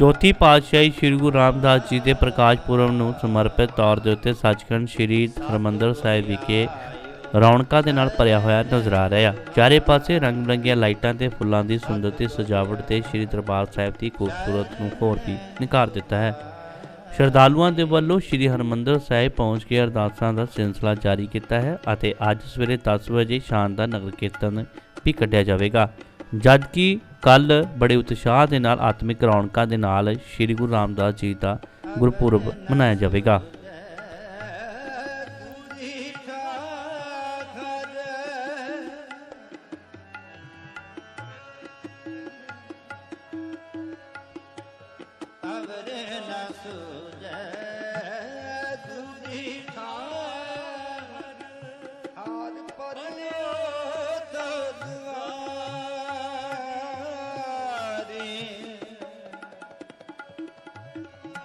ਚੌਥੀ ਪਾਤਸ਼ਾਹੀ ਸ੍ਰੀ ਗੁਰੂ ਰਾਮਦਾਸ ਜੀ ਦੇ ਪ੍ਰਕਾਸ਼ ਪੁਰਬ ਨੂੰ ਸਮਰਪਿਤ ਤੌਰ ਦੇ ਉੱਤੇ ਸੱਚਖੰਡ ਸ੍ਰੀ ਹਰਿਮੰਦਰ ਸਾਹਿਬ ਵਿਖੇ ਰੌਣਕਾਂ ਦੇ ਨਾਲ ਭਰਿਆ ਹੋਇਆ ਨਜ਼ਰ ਆ ਰਿਹਾ ਚਾਰੇ ਪਾਸੇ ਰੰਗ ਬਰੰਗੀਆਂ ਲਾਈਟਾਂ ਤੇ ਫੁੱਲਾਂ ਦੀ ਸੁੰਦਰ ਤੇ ਸਜਾਵਟ ਤੇ ਸ੍ਰੀ ਦਰਬਾਰ ਸਾਹਿਬ ਦੀ ਖੂਬਸੂਰਤ ਨੂੰ ਹੋਰ ਵੀ ਨਿਖਾਰ ਦਿੱਤਾ ਹੈ। ਸ਼ਰਧਾਲੂਆਂ ਦੇ ਵੱਲੋਂ ਸ੍ਰੀ ਹਰਿਮੰਦਰ ਸਾਹਿਬ ਪਹੁੰਚ ਕੇ ਅਰਦਾਸਾਂ ਦਾ ਸਿਲਸਿਲਾ ਜਾਰੀ ਕੀਤਾ ਹੈ ਅਤੇ ਅੱਜ ਸਵੇਰੇ 10 ਵਜੇ ਸ਼ਾਨਦਾਰ ਨਗਰ ਕੀਰਤਨ ਵੀ ਕੱਢਿਆ ਜਾਵੇਗਾ। ਜਦਕਿ ਕੱਲ ਬੜੇ ਉਤਸ਼ਾਹ ਦੇ ਨਾਲ ਆਤਮਿਕ ਰੌਣਕਾਂ ਦੇ ਨਾਲ ਸ੍ਰੀ ਗੁਰੂ ਰਾਮਦਾਸ ਜੀ ਦਾ ਗੁਰਪੁਰਬ ਮਨਾਇਆ ਜਾਵੇਗਾ।